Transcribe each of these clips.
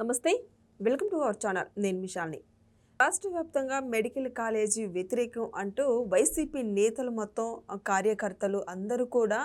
నమస్తే welcome to our channel. నేను మిషాల్ని రాష్ట్ర వ్యాప్తంగా మెడికల్ కాలేజీ వ్యతిరేకం అంటూ వైసీపీ నేతలు మొత్తం కార్యకర్తలు అందరూ కూడా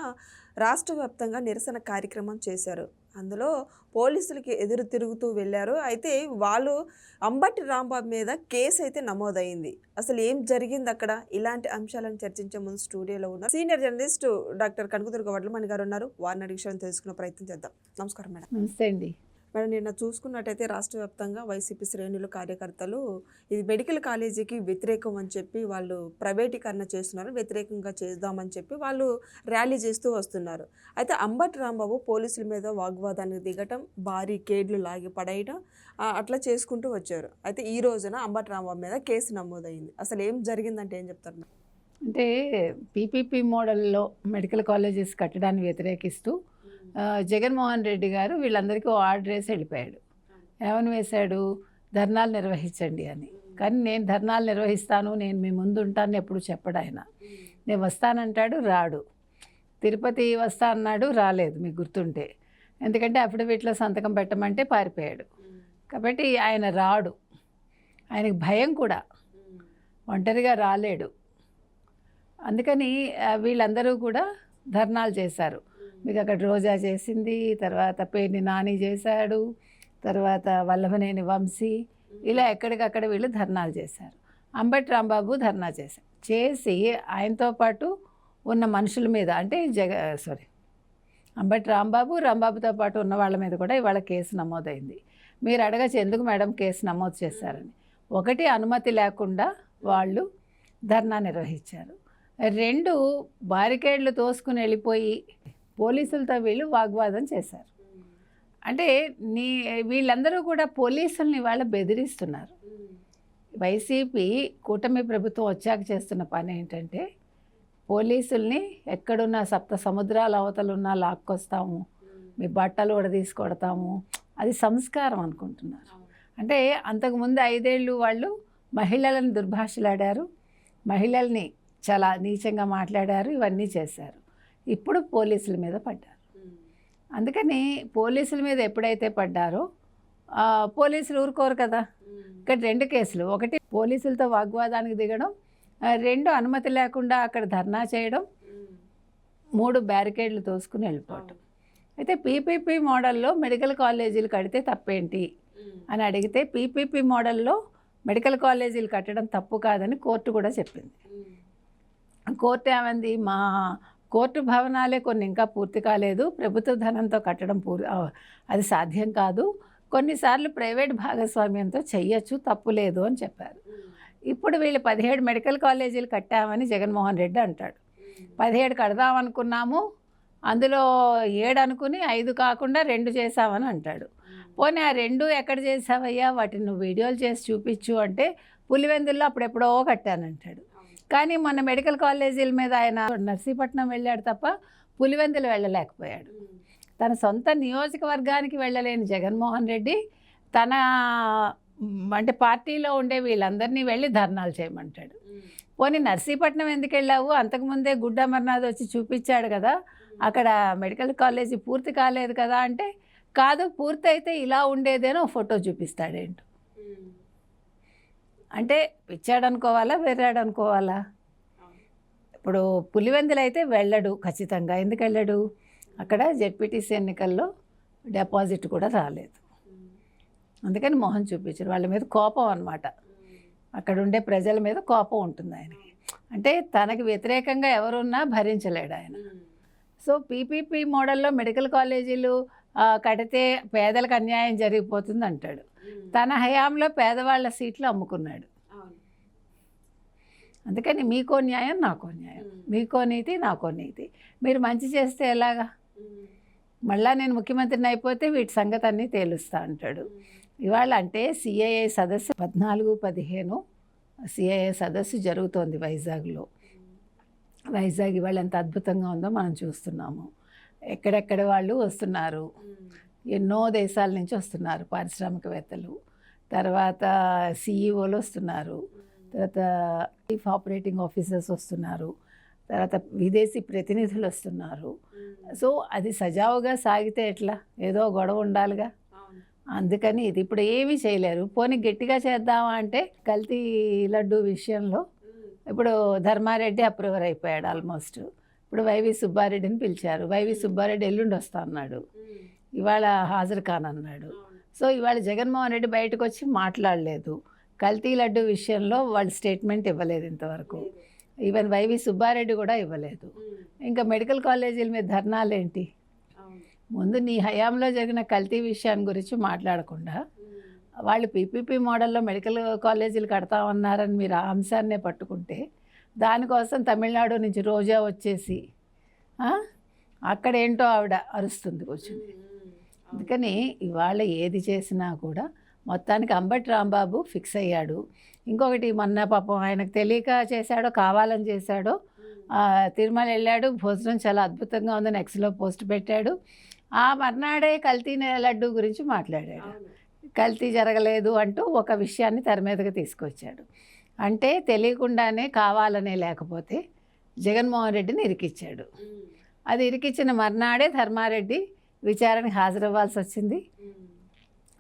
రాష్ట్ర వ్యాప్తంగా నిరసన కార్యక్రమం చేశారు. అందులో పోలీసులకి ఎదురు తిరుగుతూ వెళ్ళారు. అయితే వాళ్ళు అంబటి రాంబాబు మీద కేసు అయితే నమోదైంది. అసలు ఏం జరిగింది అక్కడ? ఇలాంటి అంశాలను చర్చించే ముందు స్టూడియోలో ఉన్న senior journalist doctor Kanakadurga Vadlamani garu ఉన్నారు. వారిని అడిగి తెలుసుకునే ప్రయత్నం చేద్దాం. నమస్కారం మేడం. నమస్తే అండి. మేడం నిన్న చూసుకున్నట్టయితే రాష్ట్ర వ్యాప్తంగా వైసీపీ శ్రేణులు కార్యకర్తలు ఇది మెడికల్ కాలేజీకి వ్యతిరేకం అని చెప్పి వాళ్ళు ప్రైవేటీకరణ చేస్తున్నారు వ్యతిరేకంగా చేద్దామని చెప్పి వాళ్ళు ర్యాలీ చేస్తూ వస్తున్నారు. అయితే అంబటి రాంబాబు పోలీసుల మీద వాగ్వాదానికి దిగటం భారీ కేడ్లు లాగి పడేయడం అట్లా చేసుకుంటూ వచ్చారు. అయితే ఈ రోజున అంబటి రాంబాబు మీద కేసు నమోదైంది. అసలు ఏం జరిగిందంటే ఏం చెప్తారు? అంటే పీపీపీ మోడల్లో మెడికల్ కాలేజెస్ కట్టడాన్ని వ్యతిరేకిస్తూ జగన్మోహన్ రెడ్డి గారు వీళ్ళందరికీ ఓ ఆర్డర్ వేసి వెళ్ళిపోయాడు. ఏమని వేశాడు? ధర్నాలు నిర్వహించండి అని. కానీ నేను ధర్నాలు నిర్వహిస్తాను నేను మీ ముందు ఉంటాను ఎప్పుడు చెప్పడు ఆయన. నేను వస్తానంటాడు రాడు. తిరుపతి వస్తా అన్నాడు రాలేదు మీకు గుర్తుంటే. ఎందుకంటే అఫిడవిట్లో సంతకం పెట్టమంటే పారిపోయాడు. కాబట్టి ఆయన రాడు. ఆయనకు భయం కూడా. ఒంటరిగా రాలేడు. అందుకని వీళ్ళందరూ కూడా ధర్నాలు చేశారు. మీకు అక్కడ రోజా చేసింది తర్వాత పేర్ని నాని చేశాడు తర్వాత వల్లభనేని వంశీ ఇలా ఎక్కడికక్కడ వీళ్ళు ధర్నాలు చేశారు. అంబటి రాంబాబు ధర్నా చేశారు. చేసి ఆయనతో పాటు ఉన్న మనుషుల మీద అంటే జగ సారీ అంబటి రాంబాబు రాంబాబుతో పాటు ఉన్న వాళ్ళ మీద కూడా ఇవాళ కేసు నమోదైంది. మీరు అడగచ్చు ఎందుకు మేడం కేసు నమోదు చేశారని. ఒకటి అనుమతి లేకుండా వాళ్ళు ధర్నా నిర్వహించారు. రెండు బారికేడ్లు తోసుకుని వెళ్ళిపోయి పోలీసులతో వీళ్ళు వాగ్వాదం చేశారు. అంటే నీ వీళ్ళందరూ కూడా పోలీసుల్ని వాళ్ళ బెదిరిస్తున్నారు. వైసీపీ కూటమి ప్రభుత్వం వచ్చాక చేస్తున్న పని ఏంటంటే పోలీసుల్ని ఎక్కడున్న సప్త సముద్రాల అవతలున్నా లాక్కొస్తాము మీ బట్టలు కూడా తీసుకొడతాము అది సంస్కారం అనుకుంటున్నారు. అంటే అంతకుముందు ఐదేళ్ళు వాళ్ళు మహిళలను దుర్భాషలాడారు మహిళల్ని చాలా నీచంగా మాట్లాడారు ఇవన్నీ చేశారు. ఇప్పుడు పోలీసుల మీద పడ్డారు. అందుకని పోలీసుల మీద ఎప్పుడైతే పడ్డారో పోలీసులు ఊరుకోరు కదా. ఇక్కడ రెండు కేసులు. ఒకటి పోలీసులతో వాగ్వాదానికి దిగడం రెండు అనుమతి లేకుండా అక్కడ ధర్నా చేయడం మూడు బ్యారికేడ్లు తోసుకుని వెళ్ళిపోవటం. అయితే పీపీపీ మోడల్లో మెడికల్ కాలేజీలు కడితే తప్పేంటి అని అడిగితే పీపీపీ మోడల్లో మెడికల్ కాలేజీలు కట్టడం తప్పు కాదని కోర్టు కూడా చెప్పింది. కోర్టు ఏమంది? మా కోర్టు భవనాలే కొన్ని ఇంకా పూర్తి కాలేదు. ప్రభుత్వ ధనంతో కట్టడం పూర్ అది సాధ్యం కాదు. కొన్నిసార్లు ప్రైవేట్ భాగస్వామ్యంతో చెయ్యొచ్చు తప్పు లేదు అని చెప్పారు. ఇప్పుడు వీళ్ళు పదిహేడు మెడికల్ కాలేజీలు కట్టామని జగన్మోహన్ రెడ్డి అంటాడు. పదిహేడు కడదాం అనుకున్నాము అందులో ఏడు అనుకుని ఐదు కాకుండా రెండు చేసామని అంటాడు. పోనీ ఆ రెండు ఎక్కడ చేసావయ్యా వాటిని నువ్వు వీడియోలు చేసి చూపించు అంటే పులివెందుల్లో అప్పుడెప్పుడో కట్టానంటాడు. కానీ మొన్న మెడికల్ కాలేజీల మీద ఆయన నర్సీపట్నం వెళ్ళాడు తప్ప పులివెందులు వెళ్ళలేకపోయాడు. తన సొంత నియోజకవర్గానికి వెళ్ళలేని జగన్మోహన్ రెడ్డి తన అంటే పార్టీలో ఉండే వీళ్ళందరినీ వెళ్ళి ధర్నాలు చేయమంటాడు. పోనీ నర్సీపట్నం ఎందుకు వెళ్ళావు? అంతకుముందే గుడ్డ అమర్నాథ్ వచ్చి చూపించాడు కదా అక్కడ మెడికల్ కాలేజీ పూర్తి కాలేదు కదా అంటే కాదు పూర్తి అయితే ఇలా ఉండేదేనో ఫోటో చూపిస్తాడేంటో. అంటే పిచ్చాడు అనుకోవాలా వెర్రాడు అనుకోవాలా ఇప్పుడు పులివెందులు అయితే వెళ్ళడు ఖచ్చితంగా. ఎందుకు వెళ్ళడు? అక్కడ జెడ్పీటీసీ ఎన్నికల్లో డిపాజిట్ కూడా రాలేదు. అందుకని మొహం చూపించారు. వాళ్ళ మీద కోపం అనమాట అక్కడ ఉండే ప్రజల మీద కోపం ఉంటుంది ఆయనకి. అంటే తనకి వ్యతిరేకంగా ఎవరున్నా భరించలేడు ఆయన. సో పీపీపీ మోడల్లో మెడికల్ కాలేజీలు కడితే పేదలకు అన్యాయం జరిగిపోతుంది అంటాడు తన హయాంలో పేదవాళ్ళ సీట్లు అమ్ముకున్నాడు. అందుకని మీకో న్యాయం నాకో న్యాయం. మీకో నీతి నాకో నీతి. మీరు మంచి చేస్తే ఎలాగా? మళ్ళా నేను ముఖ్యమంత్రిని అయిపోతే వీటి సంగతి అన్నీ తేలుస్తా అంటాడు. ఇవాళ అంటే సిఐఏ సదస్సు పద్నాలుగు పదిహేను సిఐఏ సదస్సు జరుగుతోంది వైజాగ్లో. వైజాగ్ ఇవాళ ఎంత అద్భుతంగా ఉందో మనం చూస్తున్నాము. ఎక్కడెక్కడ వాళ్ళు వస్తున్నారు. ఎన్నో దేశాల నుంచి వస్తున్నారు పారిశ్రామికవేత్తలు. తర్వాత సిఈఓలు వస్తున్నారు. తర్వాత చీఫ్ ఆపరేటింగ్ ఆఫీసర్స్ వస్తున్నారు. తర్వాత విదేశీ ప్రతినిధులు వస్తున్నారు. సో అది సజావుగా సాగితే ఎట్లా? ఏదో గొడవ ఉండాలిగా. అందుకని ఇది ఇప్పుడు ఏమీ చేయలేరు. పోనీ గట్టిగా చేద్దామా అంటే కల్తీ లడ్డు విషయంలో ఇప్పుడు ధర్మారెడ్డి అప్రూవర్ అయిపోయాడు ఆల్మోస్ట్. ఇప్పుడు వైవి సుబ్బారెడ్డిని పిలిచారు. వైవి సుబ్బారెడ్డి ఎల్లుండి వస్తా అన్నాడు. ఇవాళ హాజరు కానన్నాడు. సో ఇవాళ జగన్మోహన్ రెడ్డి బయటకు వచ్చి మాట్లాడలేదు. కల్తీ లడ్డు విషయంలో వాళ్ళు స్టేట్మెంట్ ఇవ్వలేదు ఇంతవరకు. ఈవెన్ వైవి సుబ్బారెడ్డి కూడా ఇవ్వలేదు. ఇంకా మెడికల్ కాలేజీల మీద ధర్నాలు ఏంటి ముందు నీ హయాంలో జరిగిన కల్తీ విషయాన్ని గురించి మాట్లాడకుండా వాళ్ళు పీపీపీ మోడల్లో మెడికల్ కాలేజీలు కడతామన్నారని మీరు ఆ అంశాన్నే పట్టుకుంటే దానికోసం తమిళనాడు నుంచి రోజా వచ్చేసి ఆ, అక్కడ ఏంటో ఆవిడ అరుస్తుంది కూర్చుని. అందుకని ఇవాళ ఏది చేసినా కూడా మొత్తానికి అంబటి రాంబాబు ఫిక్స్ అయ్యాడు. ఇంకొకటి మొన్న పాపం ఆయనకు తెలియక చేశాడో కావాలని చేశాడో తిరుమల వెళ్ళాడు. భోజనం చాలా అద్భుతంగా ఉందని ఎక్స్లో పోస్ట్ పెట్టాడు. ఆ మర్నాడే కల్తీ లడ్డు గురించి మాట్లాడాడు. కల్తీ జరగలేదు అంటూ ఒక విషయాన్ని తెర మీదకి తీసుకొచ్చాడు. అంటే తెలియకుండానే కావాలనే లేకపోతే జగన్మోహన్ రెడ్డిని ఇరికిచ్చాడు. అది ఇరికిచ్చిన మర్నాడే ధర్మారెడ్డి విచారణకి హాజరవ్వాల్సి వచ్చింది.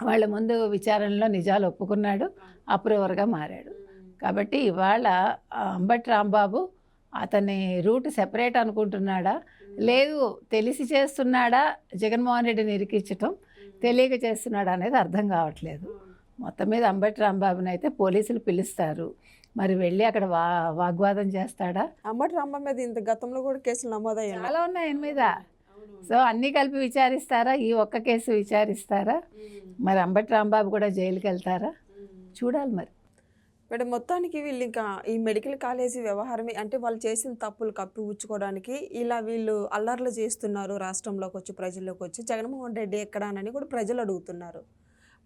వాళ్ళ ముందు విచారణలో నిజాలు ఒప్పుకున్నాడు అప్రూవర్గా మారాడు. కాబట్టి ఇవాళ అంబటి రాంబాబు అతని రూట్ సెపరేట్ అనుకుంటున్నాడా? లేదు తెలిసి చేస్తున్నాడా జగన్మోహన్ రెడ్డిని ఇరికించటం? తెలియక చేస్తున్నాడా అనేది అర్థం కావట్లేదు. మొత్తం మీద అంబటి రాంబాబుని అయితే పోలీసులు పిలుస్తారు. మరి వెళ్ళి అక్కడ వా వాగ్వాదం చేస్తాడా? అమ్మటి రాంబ మీద ఇంత గతంలో కూడా కేసులు నమోదయ్యాయి? చాలా ఉన్నాయి ఆయన మీద. సో అన్నీ కలిపి విచారిస్తారా? ఈ ఒక్క కేసు విచారిస్తారా? మరి అంబటి రాంబాబు కూడా జైలుకి వెళ్తారా? చూడాలి మరి. మేడం మొత్తానికి వీళ్ళు ఇంకా ఈ మెడికల్ కాలేజీ వ్యవహారమే అంటే వాళ్ళు చేసిన తప్పులు కప్పిపుచ్చుకోవడానికి ఇలా వీళ్ళు అల్లర్లు చేస్తున్నారు రాష్ట్రంలోకి వచ్చి ప్రజల్లోకి వచ్చి. జగన్మోహన్ రెడ్డి ఎక్కడానని కూడా ప్రజలు అడుగుతున్నారు.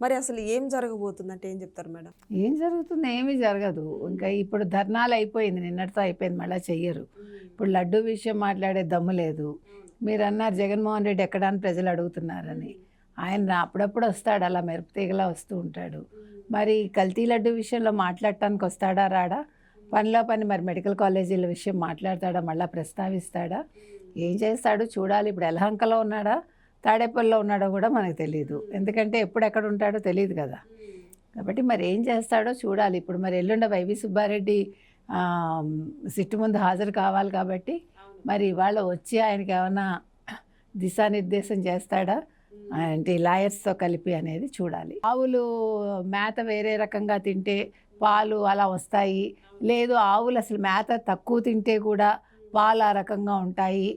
మరి అసలు ఏం జరగబోతుందంటే ఏం చెప్తారు మేడం? ఏం జరుగుతుంది? ఏమీ జరగదు. ఇంకా ఇప్పుడు ధర్నాలు అయిపోయింది. నిన్నటితో అయిపోయింది. మళ్ళీ చెయ్యరు. ఇప్పుడు లడ్డు విషయం మాట్లాడే దమ్ము లేదు. మీరు అన్నారు జగన్మోహన్ రెడ్డి ఎక్కడ అని ప్రజలు అడుగుతున్నారని. ఆయన అప్పుడప్పుడు వస్తాడు. అలా మెరుపు తీగలా వస్తూ ఉంటాడు. మరి కల్తీ లడ్డు విషయంలో మాట్లాడటానికి వస్తాడా రాడా? పనిలో పని మరి మెడికల్ కాలేజీల విషయం మాట్లాడతాడా? మళ్ళీ ప్రస్తావిస్తాడా? ఏం చేస్తాడు? చూడాలి. ఇప్పుడు ఎలహంకలో ఉన్నాడా? తాడేపల్లిలో ఉన్నాడో కూడా మనకు తెలియదు ఎందుకంటే ఎప్పుడు ఎక్కడ ఉంటాడో తెలియదు కదా. కాబట్టి మరి ఏం చేస్తాడో చూడాలి. ఇప్పుడు మరి ఎల్లుండ వైవి సుబ్బారెడ్డి సిట్టు ముందు హాజరు కావాలి కాబట్టి మరి ఇవాళ వచ్చి ఆయనకి ఏమైనా దిశానిర్దేశం చేస్తాడా? అంటే లాయర్స్తో కలిపి అనేది చూడాలి. ఆవులు మేత వేరే రకంగా తింటే పాలు అలా వస్తాయి. లేదు ఆవులు అసలు మేత తక్కువ తింటే కూడా పాలు ఆ రకంగా ఉంటాయి.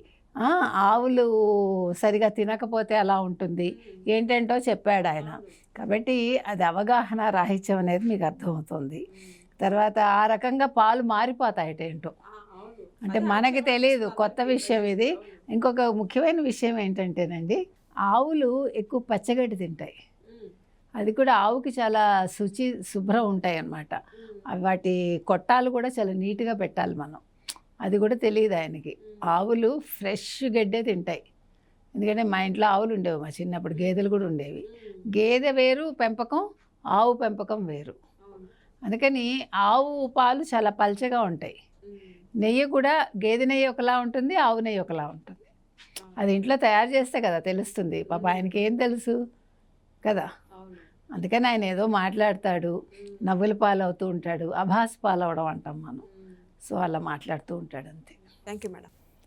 ఆవులు సరిగా తినకపోతే అలా ఉంటుంది. ఏంటంటో చెప్పాడు ఆయన. కాబట్టి అది అవగాహన రాహిత్యం అనేది మీకు అర్థమవుతుంది. తర్వాత ఆ రకంగా పాలు మారిపోతాయట ఏంటో. అంటే మనకి తెలియదు కొత్త విషయం ఇది. ఇంకొక ముఖ్యమైన విషయం ఏంటంటేనండి ఆవులు ఎక్కువ పచ్చగడ్డి తింటాయి. అది కూడా ఆవుకి చాలా శుచి శుభ్రం ఉంటాయి అన్నమాట వాటి కొట్టాలు కూడా చాలా నీట్గా పెట్టాలి మనం. అది కూడా తెలియదు ఆయనకి. ఆవులు ఫ్రెష్ గడ్డే తింటాయి. ఎందుకంటే మా ఇంట్లో ఆవులు ఉండేవి మా చిన్నప్పుడు గేదెలు కూడా ఉండేవి. గేదె వేరు పెంపకం ఆవు పెంపకం వేరు. అందుకని ఆవు పాలు చాలా పల్చగా ఉంటాయి. నెయ్యి కూడా గేదె నెయ్యి ఒకలా ఉంటుంది ఆవు నెయ్యి ఒకలా ఉంటుంది. అది ఇంట్లో తయారు చేస్తే కదా తెలుస్తుంది. పాప ఆయనకి ఏం తెలుసు? కదా? అందుకని ఆయన ఏదో మాట్లాడతాడు నవ్వుల పాలవుతూ ఉంటాడు అభాస్ పాలవడం అంటాం మనం. సో అలా మాట్లాడుతూ ఉంటాడు అంతే. Thank you madam